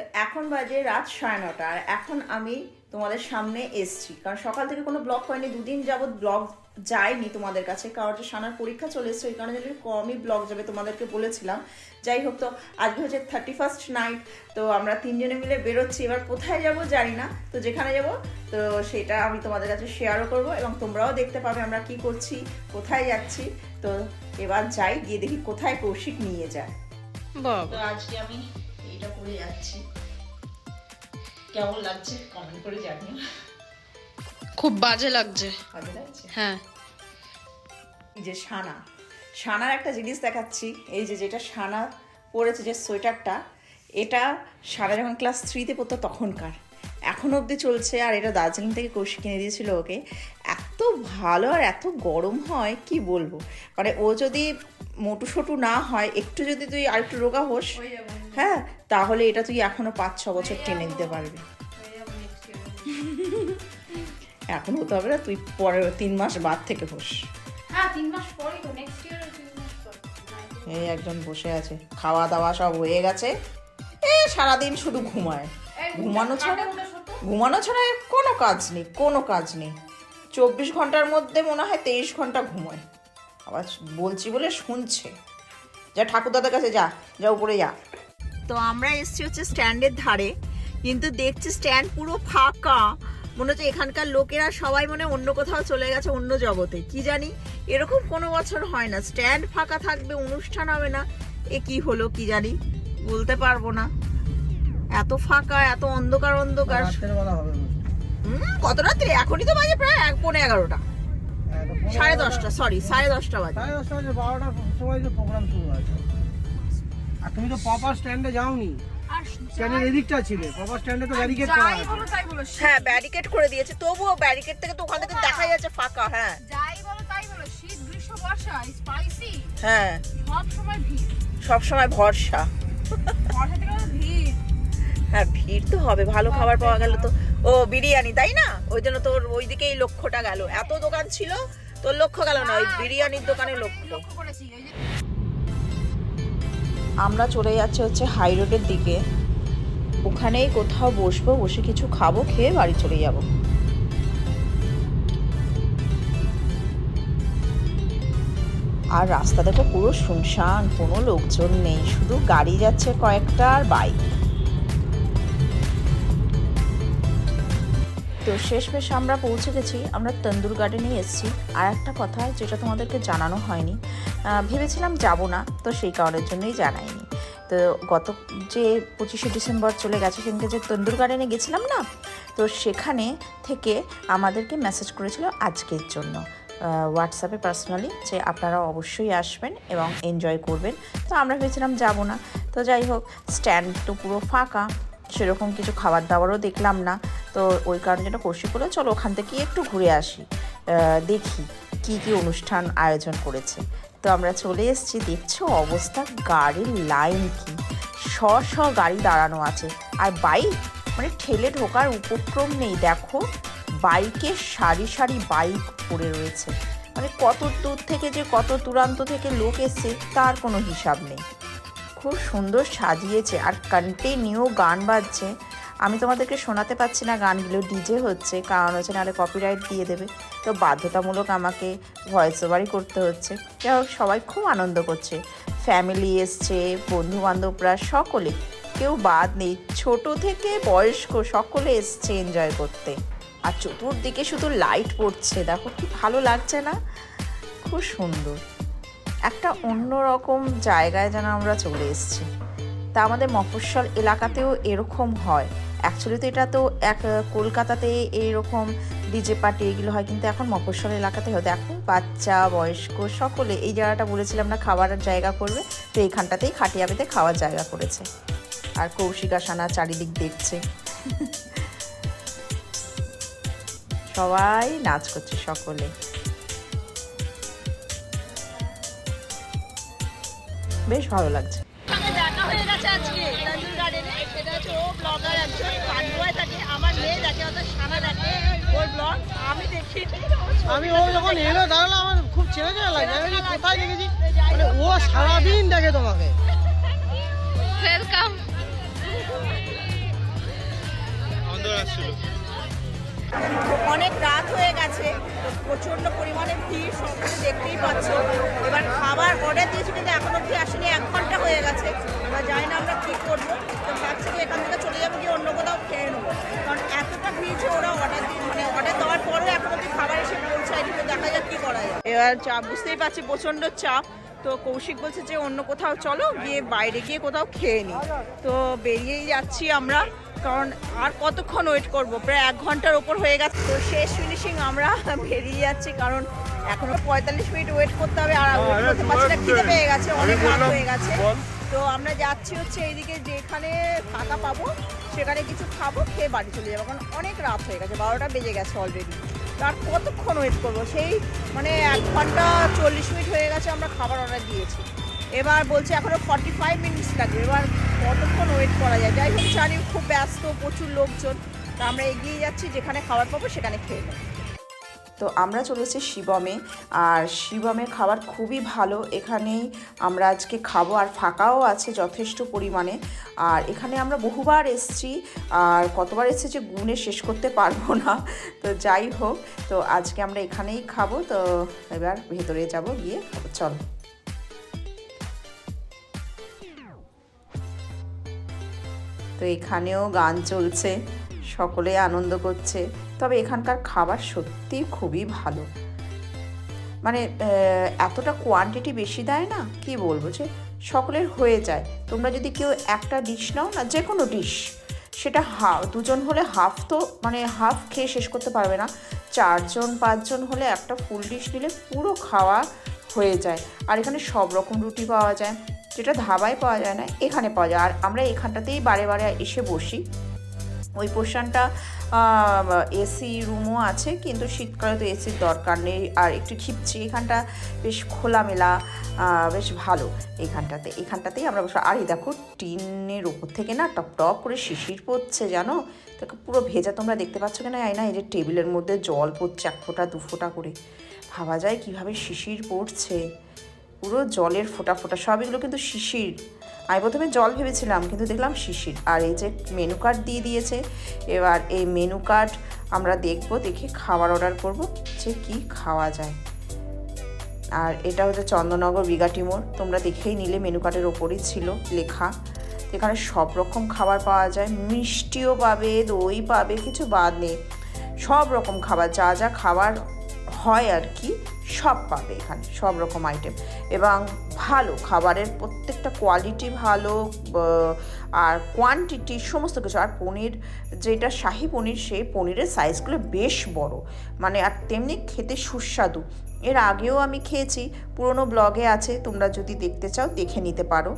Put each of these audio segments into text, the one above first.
তো এখন বাজে রাত সাড়ে নটা আর এখন আমি তোমাদের সামনে এসছি। কারণ সকাল থেকে কোনো ব্লগ করিনি দুদিন যাবত ব্লগ যায়নি তোমাদের কাছে। কারণ যে সানার পরীক্ষা চলে এসছে ওই কারণে যদি কমই ব্লগ যাবে তোমাদেরকে বলেছিলাম। যাই হোক তো আজকে হচ্ছে থার্টি ফার্স্ট নাইট তো আমরা তিনজনে মিলে বেরোচ্ছি। এবার কোথায় যাব জানি না তো যেখানে যাব তো সেটা আমি তোমাদের কাছে শেয়ারও করব এবং তোমরাও দেখতে পাবে আমরা কি করছি কোথায় যাচ্ছি। তো এবার যাই গিয়ে দেখি কোথায় কৌশিক নিয়ে যায়। তো আজকে আমি এইটা পরে যাচ্ছি। কেমন লাগছে? কমেন্ট করে জানিও। খুব বাজে লাগছে। ভালো লাগছে? হ্যাঁ। এই যে সানা সানার একটা জিনিস দেখাচ্ছি। এই যে যেটা সানা পরেছে যে সোয়েটারটা এটা সানা যখন ক্লাস থ্রিতে পড়তো তখনকার। এখন অবধি চলছে আর এটা দার্জিলিং থেকে কৌশিক কিনে দিয়েছিল ওকে। এত ভালো আর এত গরম হয় কি বলব? মানে ও যদি মোটু সোটু না হয় একটু যদি তুই আর একটু রোগা হোস হ্যাঁ তাহলে এটা তুই এখনও পাঁচ ছ বছর টেনে দিতে পারবি। এখন হতে হবে না তুই পরের তিন মাস বাদ থেকে বস। হ্যাঁ এই একজন বসে আছে খাওয়া দাওয়া সব হয়ে গেছে। এ সারাদিন শুধু ঘুমায়। ঘুমানো ছাড়া ঘুমানো ছাড়া কোনো কাজ নেই কোনো কাজ নেই। চব্বিশ ঘণ্টার মধ্যে মনে হয় তেইশ ঘণ্টা ঘুমায়। আবার বলছি বলে শুনছে। যা ঠাকুরদাদার কাছে যা যা উপরে যা। তো আমরা এসছি হচ্ছে স্ট্যান্ডের ধারে কিন্তু দেখছি স্ট্যান্ড পুরো ফাঁকা। মনে হচ্ছে এখানকার লোকেরা সবাই মনে হয় অন্য কোথাও চলে গেছে অন্য জগতে। কি জানি? এরকম কোনো বছর হয় না। স্ট্যান্ড ফাঁকা থাকবে অনুষ্ঠান হবে না। এ কি হলো কি জানি? বলতে পারব না। এত ফাঁকা এত অন্ধকার অন্ধকার। কত রাত্রে? এখনই তো বাজে প্রায় এক পৌনে এগারোটা। সাড়ে দশটা সরি সাড়ে দশটা বাজে। সাড়ে দশটা বাজে বারোটার সময় যে প্রোগ্রাম শুরু আর তুমি তো প্রপার স্ট্যান্ডে যাওনি। স্ট্যান্ডের এদিকটা ছিলে প্রপার স্ট্যান্ডে তো ব্যারিকেড করা আছে। বলো তাই বলো হ্যাঁ ব্যারিকেড করে দিয়েছে তবুও ব্যারিকেড থেকে তো ওখান থেকে দেখা যাচ্ছে ফাঁকা হ্যাঁ। যাই বলো তাই বলো শীত গ্রীষ্ম বর্ষা স্পাইসি হ্যাঁ। সব সময় ভিড়। সব সময় ভরসা। থেকে ভিড়। হ্যাঁ ভিড় তো হবে ভালো খাবার পাওয়া গেল তো। ও বিরিয়ানি তাই না? ওই জন্য তোর ওই দিকেই লক্ষ্যটা গেল। এত দোকান ছিল তোর লক্ষ্য গেল না ওই বিরিয়ানির দোকানে লক্ষ্য করেছি ওই যে আমরা চলে যাচ্ছি হচ্ছে হাই রোডের দিকে। ওখানেই কোথাও বসবো, বসে কিছু খাব, খেয়ে বাড়ি চলে যাব। আর রাস্তা দেখো পুরো শুনশান, কোনো লোকজন নেই, শুধু গাড়ি যাচ্ছে কয়েকটা আর বাইক তো শেষমেশ আমরা পৌঁছে গেছি, আমরা তন্দুর গার্ডেনে এসেছি। আর একটা কথা যেটা তোমাদেরকে জানানো হয়নি ভেবেছিলাম যাব না, তো সেই কারণের জন্যই জানাইনি। তো গত যে পঁচিশে ডিসেম্বর চলে গেছে, সেদিনকে যে তন্দুর গার্ডেনে গেছিলাম না, তো সেখানে থেকে আমাদেরকে মেসেজ করেছিল আজকের জন্য। হোয়াটসঅ্যাপে পার্সোনালি যে আপনারা অবশ্যই আসবেন এবং এনজয় করবেন। তো আমরা ভেবেছিলাম যাব না। তো যাই হোক স্ট্যান্ড তো পুরো ফাঁকা, সেরকম কিছু খাবার দাবারও দেখলাম না। তো ওই কারণে যেটা কষি করল চলো ওখান থেকে একটু ঘুরে আসি দেখি কি কি অনুষ্ঠান আয়োজন করেছে। তো আমরা চলে এসেছি, দেখছ অবস্থা? গাড়ির লাইন কি? শ শ গাড়ি দাঁড়ানো আছে। আর বাইক মানে ঠেলে ঢোকার উপক্রম নেই, দেখো। বাইকের সারি সারি বাইক পড়ে রয়েছে। মানে কত দূর থেকে যে কত দূরান্ত থেকে লোক এসছে, তার কোনো হিসাব নেই। খুব সুন্দর সাজিয়েছে আর কন্টিনিউ গান বাজছে। আমি তোমাদেরকে শোনাতে পারছি না গানগুলো ডিজে হচ্ছে, কারণ হচ্ছে নাহলে কপিরাইট দিয়ে দেবে। তো বাধ্যতামূলক আমাকে ভয়েস ওভারই করতে হচ্ছে। যাই হোক, সবাই খুব আনন্দ করছে। ফ্যামিলি এসছে বন্ধু বান্ধবরা সকলে। কেউ বাদ নেই। ছোট থেকে বয়স্ক সকলে এসছে এনজয় করতে। আর চতুর্দিকে শুধু লাইট পড়ছে। দেখো কি ভালো লাগছে না? খুব সুন্দর। একটা অন্যরকম জায়গায় যেন আমরা চলে এসেছি। তা আমাদের মফস্বল এলাকাতেও এরকম হয়। অ্যাকচুয়ালি তো এটা তো এক কলকাতাতে এইরকম ডিজে পার্টি এগুলো হয়, কিন্তু এখন মফস্বল এলাকাতে হয়। দেখো, বাচ্চা, বয়স্ক, সকলে এই জায়গাটা বলেছিলাম না খাবারের জায়গা করবে, তো এইখানটাতেই খাটিয়া পেতে খাওয়ার জায়গা করেছে। আর কৌশিক আসানা চারিদিক দেখছে। সবাই নাচ করছে, সকলে। বেশ ভালো লাগছে। হয়ে গেছে আজকে তন্দুর গার্ডেনে। সেটা হচ্ছে ও ব্লগার একজন পান্ডুয়ায় থাকে। আমার মেয়ে দেখে অত সানা দেখে ওর ব্লগ আমি দেখি। আমি ও যখন এলো দাঁড়াল আমার খুব চেনা চেনা লাগে। আমি কোথায় দেখেছি মানে ও সারাদিন দেখে তোমাকে। ওয়েলকাম অনেক রাত হয়ে গেছে। প্রচণ্ড পরিমাণে ভিড়, সব কিছু দেখতেই পাচ্ছ। এবার খাবার অর্ডার দিয়েছি কিন্তু এখন অব্দি আসেনি, এক ঘণ্টা হয়ে গেছে। এবার জানি না আমরা কী করব। তো ভাবছি যে এখান থেকে চলে যাব গিয়ে অন্য কোথাও খেয়ে নেব। কারণ এতটা ভিড় যে ওরা অর্ডার দিয়ে মানে অর্ডার দেওয়ার পরেও এখন অব্দি খাবার এসে পৌঁছায়নি, তো দেখা যাক কী করা যায়। এবার চাপ বুঝতেই পারছি প্রচণ্ড চাপ। তো কৌশিক বলছে যে অন্য কোথাও চলো, গিয়ে বাইরে গিয়ে কোথাও খেয়ে নিই তো বেরিয়েই যাচ্ছি আমরা। কারণ আর কতক্ষণ ওয়েট করব? প্রায় এক ঘণ্টার ওপর হয়ে গেছে। তো শেষ ফিনিশিং আমরা বেরিয়ে যাচ্ছি কারণ এখনও পঁয়তাল্লিশ মিনিট ওয়েট করতে হবে আর করতে পারছি না খিদে পেয়ে গেছে অনেক রাত হয়ে গেছে। তো আমরা যাচ্ছি হচ্ছে এইদিকে যেখানে ফাঁকা পাবো সেখানে কিছু খাব খেয়ে বাড়ি চলে যাব কারণ অনেক রাত হয়ে গেছে বারোটা বেজে গেছে অলরেডি তো আর কতক্ষণ ওয়েট করব? সেই মানে এক ঘণ্টা চল্লিশ মিনিট হয়ে গেছে আমরা খাবার অর্ডার দিয়েছি। এবার বলছে এখনও ফর্টি ফাইভ মিনিটস লাগবে এবার কতক্ষণ ওয়েট করা যায়? যাই হোক, জানি খুব ব্যস্ত, প্রচুর লোকজন। তা আমরা এগিয়ে যাচ্ছি, যেখানে খাবার পাবো সেখানে খেয়ে নেব। তো আমরা চলেছি শিবমে, আর শিবমের খাবার খুবই ভালো। এখানেই আমরা আজকে খাব, আর ফাঁকাও আছে যথেষ্ট পরিমাণে। আর এখানে আমরা বহুবার এসেছি, আর কতবার এসেছি যে গুণে শেষ করতে পারব না। তো যাই হোক, তো আজকে আমরা এখানেই খাব। তো এবার ভেতরে যাব, গিয়ে চল। তো এখানেও গান চলছে, সকলে আনন্দ করছে। তবে এখানকার খাবার সত্যিই খুবই ভালো। মানে এতটা কোয়ান্টিটি বেশি দেয় না? কি বলব যে, সকলের হয়ে যায়। তোমরা যদি কেউ একটা ডিশ নাও না যে কোনো ডিশ সেটা হাফ দুজন হলে হাফ তো মানে হাফ খেয়ে শেষ করতে পারবে না। চারজন, পাঁচজন হলে একটা ফুল ডিশ নিলে পুরো খাওয়া হয়ে যায়। আর এখানে সব রকম রুটি পাওয়া যায়। যেটা ধাবায় পাওয়া যায় না, এখানে পাওয়া যায়। আর আমরা এখানটাতেই বারে বারে এসে বসি। ওই পোর্শনটা এসি রুমও আছে, কিন্তু শীতকালে তো এসির দরকার নেই। আর একটু খিপছি এখানটা বেশ খোলামেলা বেশ ভালো এখানটাতে। এখানটাতেই আমরা বসে আর এই দেখো, টিনের ওপর থেকে না টপ টপ করে শিশির পড়ছে, জানো? দেখো, পুরো ভেজা তোমরা দেখতে পাচ্ছ কিনা এই না। এই যে টেবিলের মধ্যে জল পড়ছে এক ফোঁটা, দু ফোঁটা করে। ভাবা যায় কীভাবে শিশির পড়ছে। পুরো জলের ফোঁটা ফোঁটা, সব এগুলো কিন্তু শিশির। আমি প্রথমে জল ভেবেছিলাম, কিন্তু দেখলাম শিশির। আর এই যে মেনু কার্ড দিয়ে দিয়েছে, এবার এই মেনু কার্ড আমরা দেখব, দেখে খাবার অর্ডার করব, যে কি খাওয়া যায়। আর এটা হচ্ছে চন্দননগর বিগাটি মোড়, তোমরা দেখেই নিলে মেনু কার্ডের ওপরই ছিল লেখা। এখানে সব রকম খাবার পাওয়া যায়, মিষ্টিও পাবে, দই পাবে, কিছু বাদ নেই। সব রকম খাবার, যা যা খাবার হয় আর কি সব পাবে এখানে, সব রকম আইটেম এবং ভালো খাবারের প্রত্যেকটা কোয়ালিটি ভালো আর কোয়ান্টিটি সমস্ত কিছু। আর পনির, যেটা শাহি পনির, সেই পনিরের সাইজগুলো বেশ বড়। মানে আর তেমনি খেতে সুস্বাদু। এর আগেও আমি খেয়েছি, পুরনো ব্লগে আছে, তোমরা যদি দেখতে চাও, দেখে নিতে পারো।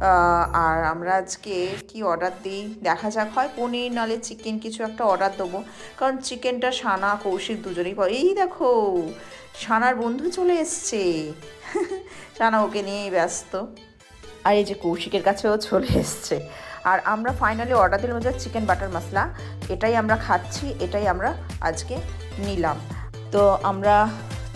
আর আমরা আজকে কি অর্ডার দিই? দেখা যাক, হয় পনির নালে চিকেন কিছু একটা অর্ডার দেবো। কারণ চিকেনটা সানা, কৌশিক দুজনেই এই দেখো, সানার বন্ধু চলে এসছে। সানা ওকে নিয়েই ব্যস্ত। আর এই যে কৌশিকের কাছেও চলে এসছে। আর আমরা ফাইনালি অর্ডার দিলাম যে চিকেন বাটার মশলা এটাই আমরা খাচ্ছি, এটাই আমরা আজকে নিলাম। তো আমরা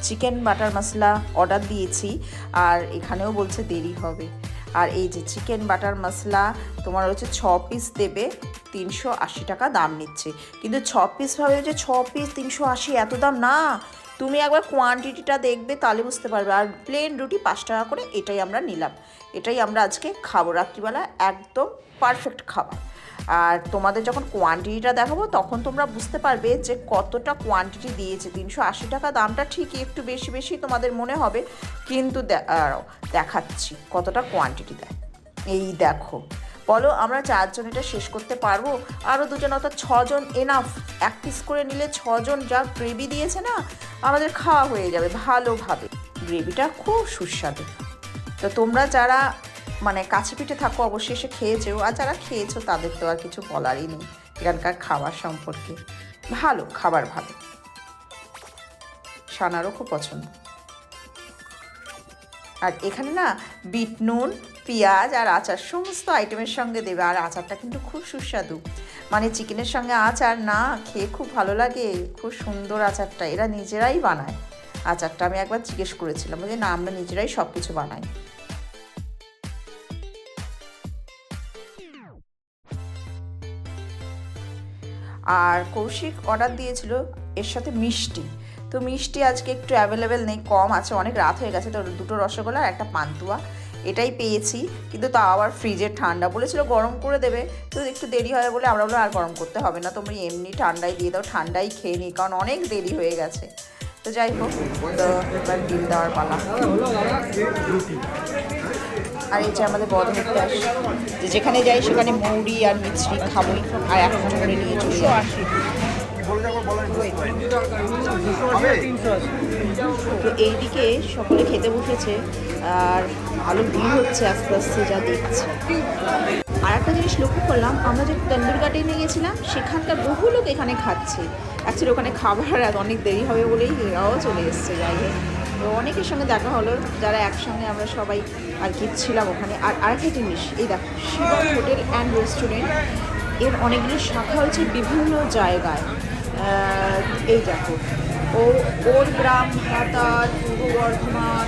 চিকেন বাটার মশলা অর্ডার দিয়েছি, আর এখানেও বলছে দেরি হবে। আর এই যে চিকেন বাটার মশলা, তোমার হচ্ছে ছ পিস দেবে, তিনশো আশি টাকা দাম নিচ্ছে। কিন্তু ছ পিস ভাবে যে ছ পিস তিনশো আশি এত দাম না, তুমি একবার কোয়ান্টিটিটা দেখবে তাহলে বুঝতে পারবে। আর প্লেন রুটি পাঁচ টাকা করে এটাই আমরা নিলাম। এটাই আমরা আজকে খাব রাত্রিবেলা, একদম পারফেক্ট খাবার। আর তোমাদের যখন কোয়ান্টিটিটা দেখাবো, তখন তোমরা বুঝতে পারবে যে কতটা কোয়ান্টিটি দিয়েছে। তিনশো আশি টাকা দামটা ঠিকই একটু বেশি বেশি তোমাদের মনে হবে, কিন্তু দেখাচ্ছি কতটা কোয়ান্টিটি দেয়। এই দেখো, বলো আমরা চারজন এটা শেষ করতে পারব? আরও দুজন অর্থাৎ ছজন এনাফ এক পিস করে নিলে ছজন যা গ্রেভি দিয়েছে না, আমাদের খাওয়া হয়ে যাবে ভালোভাবে। গ্রেভিটা খুব সুস্বাদু। তো তোমরা যারা মানে কাছে পিঠে থাকো, অবশ্যই এসে খেয়েছেও আর যারা খেয়েছো, তাদের তো আর কিছু বলারই নেই এখানকার খাবার সম্পর্কে। ভালো, খাবার ভালো। সানারও খুব পছন্দ। আর এখানে না, বিট নুন, পেঁয়াজ আর আচার সমস্ত আইটেমের সঙ্গে দেবে। আর আচারটা কিন্তু খুব সুস্বাদু। মানে চিকেনের সঙ্গে আচার না, খেয়ে খুব ভালো লাগে। খুব সুন্দর আচারটা। এরা নিজেরাই বানায়। আচারটা আমি একবার জিজ্ঞেস করেছিলাম যে না, আমরা নিজেরাই সব কিছু বানাই। আর কৌশিক অর্ডার দিয়েছিল এর সাথে মিষ্টি। তো মিষ্টি আজকে একটু অ্যাভেলেবেল নেই, কম আছে, অনেক রাত হয়ে গেছে, তো দুটো রসগোল্লা আর একটা পান্তুয়া। এটাই পেয়েছি, কিন্তু তা আবার ফ্রিজে ঠান্ডা। বলেছিল গরম করে দেবে, তো একটু দেরি হয় বলে আমরা বললাম আর গরম করতে হবে না, তোমরা এমনি ঠান্ডায় দিয়ে দাও, ঠান্ডাই খেয়ে নিই কারণ অনেক দেরি হয়ে গেছে। তো যাই হোক এবার বিল দেওয়ার পালা। আর এই যে আমাদের বদমুক্তাস যে যেখানে যাই সেখানে মৌরি আর মিছরি খাবই, আর এখন করে নিয়ে চলে আসি তো এইদিকে সকলে খেতে বসেছে, আর ভালো ভিড় হচ্ছে আস্তে আস্তে যা দেখছি। আর একটা জিনিস লক্ষ্য করলাম, আমরা যে তন্দুর গার্ডেনে গেছিলাম সেখানকার বহু লোক এখানে খাচ্ছে। অ্যাকচুয়ালি ওখানে খাবার অনেক দেরি হবে বলেই এরাও চলে এসছে যাই হোক। অনেকের সঙ্গে দেখা হলো, যারা একসঙ্গে আমরা সবাই আর কি ছিলাম ওখানে। আর আরেকটা জিনিস, এই দেখো শিবম হোটেল অ্যান্ড রেস্টুরেন্টের অনেকগুলো শাখা হচ্ছে বিভিন্ন জায়গায়। এই দেখো, ও, ওর গ্রাম ভাতার পূর্ব বর্ধমান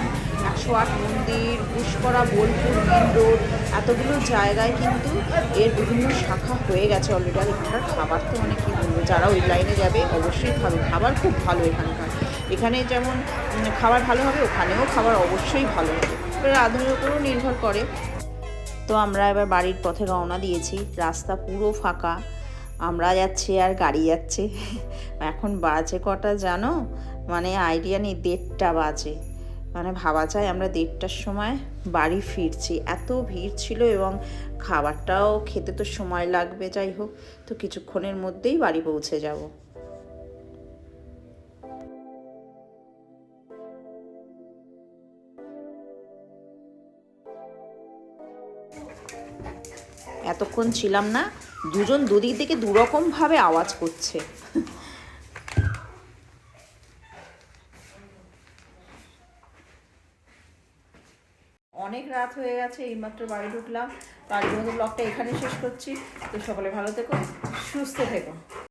একশো আট মন্দির, পুষ্করা, বোলপুর, মেন রোড, এতগুলো জায়গায় কিন্তু এর বিভিন্ন শাখা হয়ে গেছে অলরেডি আর এখানকার খাবার তো অনেক কী বলব, যারা ওই লাইনে যাবে অবশ্যই খাবে। খাবার খুব ভালো এখানকার। এখানে যেমন খাবার ভালো হবে, ওখানেও খাবার অবশ্যই ভালো হবে। এবার রাঁধুনির উপরও নির্ভর করে। তো আমরা এবার বাড়ির পথে রওনা দিয়েছি। রাস্তা পুরো ফাঁকা। আমরা যাচ্ছি আর গাড়ি যাচ্ছে। এখন বাজে কটা জানো? মানে আইডিয়া নেই, দেড়টা বাজে। মানে ভাবা যায় আমরা দেড়টার সময় বাড়ি ফিরছি। এত ভিড় ছিল এবং খাবারটাও খেতে তো সময় লাগবে। যাই হোক, তো কিছুক্ষণের মধ্যেই বাড়ি পৌঁছে যাব। এতক্ষণ ছিলাম না, দুজন দুদিক থেকে দুরকমভাবে আওয়াজ করছে। অনেক রাত হয়ে গেছে, এইমাত্র বাড়ি ঢুকলাম। তো আজকের মতো ব্লগটা এখানে শেষ করছি। তো সকলে ভালো থেকো, সুস্থ থেকো।